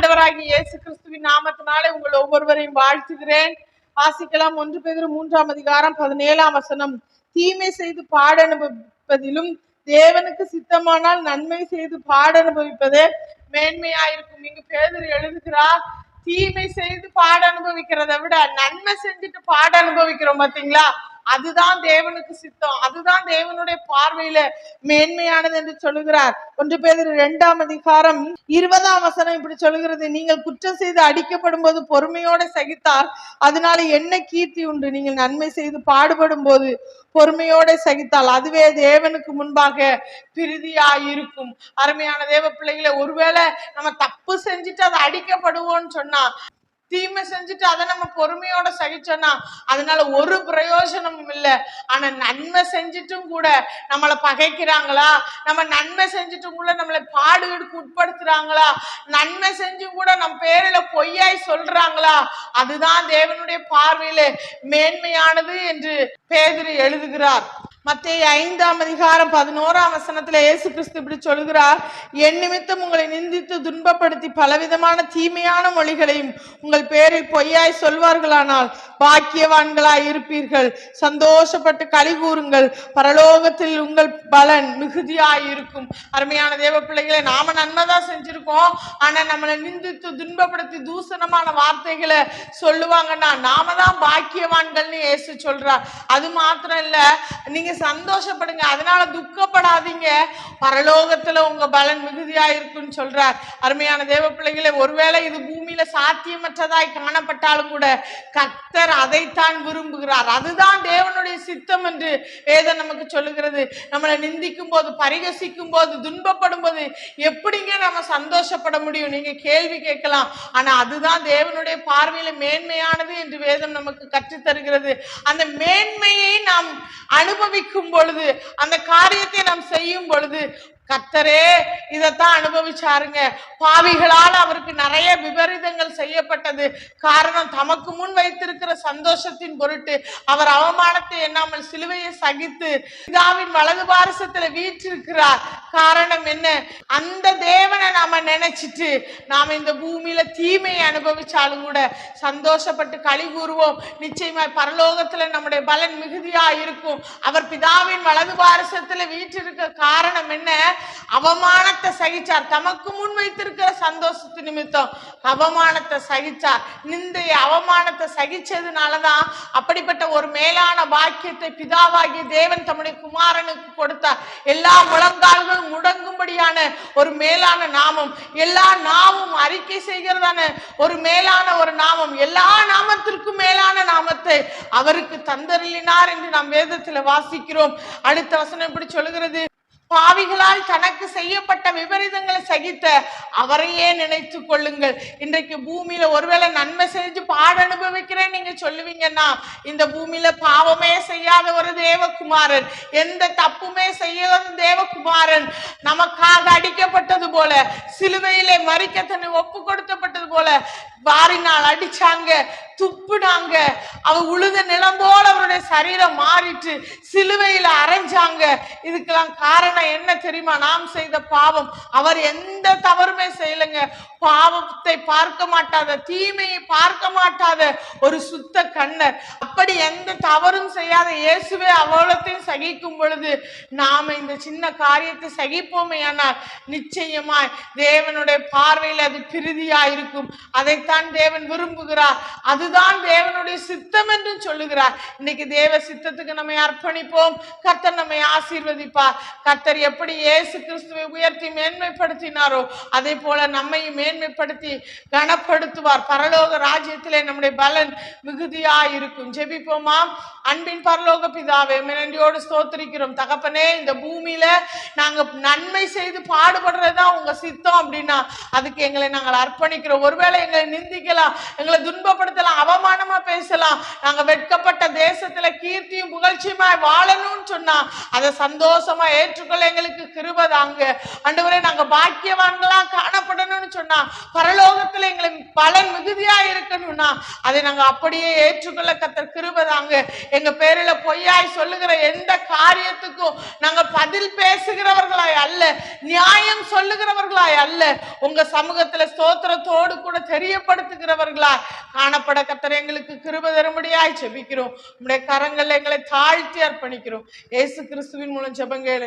ஆண்டவராகி இயேசு கிறிஸ்துவின் நாமத்தினாலே உங்கள் ஒவ்வொருவரையும் வாழ்த்துகிறேன். வாசிக்கலாம் ஒன்று பேர் மூன்றாம் அதிகாரம் பதினேழாம் வசனம். தீமை செய்து பாட அனுபவிப்பதிலும் தேவனுக்கு சித்தமானால் நன்மை செய்து பாட அனுபவிப்பதே மேன்மையாயிருக்கும். இங்கு பேதர் எழுதுகிறார் தீமை செய்து பாட அனுபவிக்கிறத விட நன்மை செஞ்சுட்டு பாட அனுபவிக்கிறோம் பாத்தீங்களா? அதுதான் தேவனுக்கு சித்தம். அதுதான் தேவனுடைய பார்வையில மேன்மையானது என்று சொல்லுகிறார். ஒன்று பேர் இரண்டாம் அதிகாரம் இருபதாம் வசனம் இப்படி சொல்லுகிறது. நீங்கள் குற்றம் செய்து அடிக்கப்படும் போது பொறுமையோட சகித்தால் அதனால என்ன கீர்த்தி உண்டு? நீங்கள் நன்மை செய்து பாடுபடும் போது பொறுமையோட சகித்தால் அதுவே தேவனுக்கு முன்பாக பிரிதியா இருக்கும் அருமையான தேவ பிள்ளைகளை ஒருவேளை நம்ம தப்பு செஞ்சுட்டு அதை அடிக்கப்படுவோம்னு சொன்னா தீமை செஞ்சுட்டு அதை நம்ம பொறுமையோட சகிச்சோம்னா அதனால ஒரு பிரயோஜனமும் இல்லை. ஆனா நன்மை செஞ்சுட்டும் கூட நம்மளை பகைக்கிறாங்களா? நம்ம நன்மை செஞ்சுட்டும் கூட நம்மளை பாடுகளுக்கு உட்படுத்துறாங்களா? நன்மை செஞ்சும் கூட நம் பேரில பொய்யாய் சொல்றாங்களா? அதுதான் தேவனுடைய பார்வையில மேன்மையானது என்று பேதிரி எழுதுகிறார். மத்திய ஐந்தாம் அதிகாரம் பதினோராம் வசனத்துல இயேசு கிறிஸ்து இப்படி சொல்கிறார் என் நிமித்தம் உங்களை நிந்தித்து துன்பப்படுத்தி பலவிதமான தீமையான மொழிகளையும் உங்கள் பேரில் பொய்யாய் சொல்வார்களானால் பாக்கியவான்களாய் இருப்பீர்கள். சந்தோஷப்பட்டு களி கூறுங்கள். பரலோகத்தில் உங்கள் பலன் மிகுதியாய் இருக்கும். அருமையான தேவ பிள்ளைகளை நாம நன்மைதான் செஞ்சிருக்கோம். ஆனா நம்மளை நிந்தித்து துன்பப்படுத்தி தூசணமான வார்த்தைகளை சொல்லுவாங்கன்னா நாம தான் பாக்கியவான்கள்னு ஏசு சொல்றார். அது மாத்திரம் இல்ல நீங்க சந்தோஷப்படுங்க. அதனால துக்கப்படாதீங்க. பரலோகத்துல உங்க பலன் மிகுதியா இருக்குன்னு சொல்றார். அருமையான தேவ பிள்ளைகளை ஒருவேளை இது பூமியில சாத்தியமற்றதாய் காணப்பட்டாலும் கூட கர்த்தர் அதைத்தான் விரும்புகிறார். அதுதான் தேவனுடைய சித்தம் என்று வேதம் நமக்கு சொல்லுகிறது. நம்மளை நிந்திக்கும் போது பரிகசிக்கும் போது துன்பப்படும் போது எப்படிங்க நம்ம சந்தோஷப்பட முடியும்? நீங்க கேள்வி கேட்கலாம். ஆனா அதுதான் தேவனுடைய பார்வையில மேன்மையானது என்று வேதம் நமக்கு கற்று தருகிறது அந்த மேன்மையை நாம் அனுபவிக்கும் பொழுது அந்த காரியத்தை நாம் செய்யும் பொழுது கத்தரே இதைத்தான் அனுபவிச்சாருங்க. பாவிகளால் அவருக்கு நிறைய விபரீதங்கள் செய்யப்பட்டது. காரணம் தமக்கு முன் வைத்திருக்கிற சந்தோஷத்தின் பொருட்டு அவர் அவமானத்தை எண்ணாமல் சிலுவையை சகித்து பிதாவின் வலது பாரசத்துல வீற்றிருக்கிறார். காரணம் என்ன? அந்த தேவனை நாம நினைச்சிட்டு நாம இந்த பூமியில தீமையை அனுபவிச்சாலும் கூட சந்தோஷப்பட்டு களி கூறுவோம். நிச்சயமா பரலோகத்துல நம்முடைய பலன் மிகுதியா இருக்கும். அவர் பிதாவின் வலது பாரசத்துல வீற்றிருக்க காரணம் என்ன? அவமானத்தை சகிச்சார். தமக்கு முன் வைத்திருக்கிற சந்தோஷத்து நிமித்தம் அவமானத்தை சகிச்சார். நிந்தைய அவமானத்தை சகிச்சதுனாலதான் அப்படிப்பட்ட ஒரு மேலான பாக்கியத்தை பிதாவாகிய தேவன் தம்முடைய குமாரனுக்கு கொடுத்தார். எல்லா முழங்கால்களும் முடங்கும்படியான ஒரு மேலான நாமம் எல்லா நாமும் அறிக்கை செய்கிறதான ஒரு மேலான ஒரு நாமம் எல்லா நாமத்திற்கும் மேலான நாமத்தை அவருக்கு தந்தருளினார் என்று நாம் வேதத்தில் வாசிக்கிறோம். அடுத்த வசனம் இப்படி சொல்லுகிறது? பாவிகளால் தனக்கு செய்யப்பட்ட விபரீதங்களை சகித்த அவரையே நினைத்து கொள்ளுங்கள். இன்றைக்கு பூமியில ஒருவேளை நன்மை செஞ்சு பாட அனுபவிக்கிறேன் நீங்க சொல்லுவீங்கன்னா இந்த பூமியில பாவமே செய்யாத ஒரு தேவகுமாரன் எந்த தப்புமே செய்யாத தேவகுமாரன் நமக்காக அடிக்கப்பட்டது போல சிலுவையிலே மறிக்க தன்னை ஒப்பு கொடுத்தப்பட்டது போல வாரினால் அடிச்சாங்க துப்புனாங்க அவ உழுத நிலம் போல அவருடைய சரீரம் மாறிட்டு சிலுவையில அரைஞ்சாங்க. இதுக்கெல்லாம் காரணம் என்ன தெரியுமா? நாம் செய்த பாவம். அவர் எந்த தவறுமே செய்யலைங்க. பாவத்தை பார்க்க மாட்டாத தீமையை பார்க்க மாட்டாத ஒரு சுத்த கண்ணர். அப்படி எந்த தவறும் செய்யாத இயேசுவே அவலத்தையும் சகிக்கும் பொழுது நாம இந்த சின்ன காரியத்தை சகிப்போமே ஆனால் நிச்சயமாய் தேவனுடைய பார்வையில் அது பிரிதியா இருக்கும் அதைத்தான் தேவன் விரும்புகிறார். அதுதான் தேவனுடைய சித்தம் என்று சொல்லுகிறார். இன்னைக்கு தேவ சித்தத்துக்கு நம்மை அர்ப்பணிப்போம். கர்த்தர் நம்மை ஆசீர்வதிப்பார். கர்த்தர் எப்படி இயேசு கிறிஸ்துவை உயர்த்தி மேன்மைப்படுத்தினாரோ அதே போல நம்மையும் மேன்மைப்படுத்தி கனப்படுத்துவார். பரலோக ராஜ்யத்திலே நம்முடைய பலன் மிகுதியா இருக்கும். ஜெபிப்போமா? அன்பின் பரலோக பிதாவே நன்றியோடு ஸ்தோத்திரிக்கிறோம். தகப்பனே இந்த பூமியில நாங்க நன்மை செய்து பாடுபடுறதுதான் உங்க சித்தம் அப்படின்னா அதுக்கு எங்களை நாங்கள் அர்ப்பணிக்கிறோம். ஒருவேளை எங்களை நிந்திக்கலாம் எங்களை துன்பப்படுத்தலாம் அவமானமா பேசலாம் நாங்க வெட்கப்பட்ட தேசத்துல கீர்த்தியும் புகழ்ச்சியுமாய் வாழணும்னு சொன்னா அதை சந்தோஷமா ஏற்றுக்கொள்ள ஏற்றுக்கொள்ள எங்களுக்கு கிருப தாங்க. ஆண்டவரே நாங்க பாக்கியவான்களா காணப்படணும்னு சொன்னா பரலோகத்துல எங்களுக்கு பலன் மிகுதியா இருக்கணும்னா அதை நாங்க அப்படியே ஏற்றுக்கொள்ள கத்தர் கிருப தாங்க. எங்க பேரில பொய்யாய் சொல்லுகிற எந்த காரியத்துக்கும் நாங்க பதில் பேசுகிறவர்களாய் அல்ல நியாயம் சொல்லுகிறவர்களாய் அல்ல. உங்க சமூகத்துல ஸ்தோத்திரத்தோடு கூட தெரியப்படுத்துகிறவர்களாய் காணப்பட கத்தர் எங்களுக்கு கிருப தரும்படியாய் ஜெபிக்கிறோம். உம்முடைய கரங்கள்ல எங்களை தாழ்த்தி அர்ப்பணிக்கிறோம். ஏசு கிறிஸ்துவின் மூலம் ஜெபங்கேளு.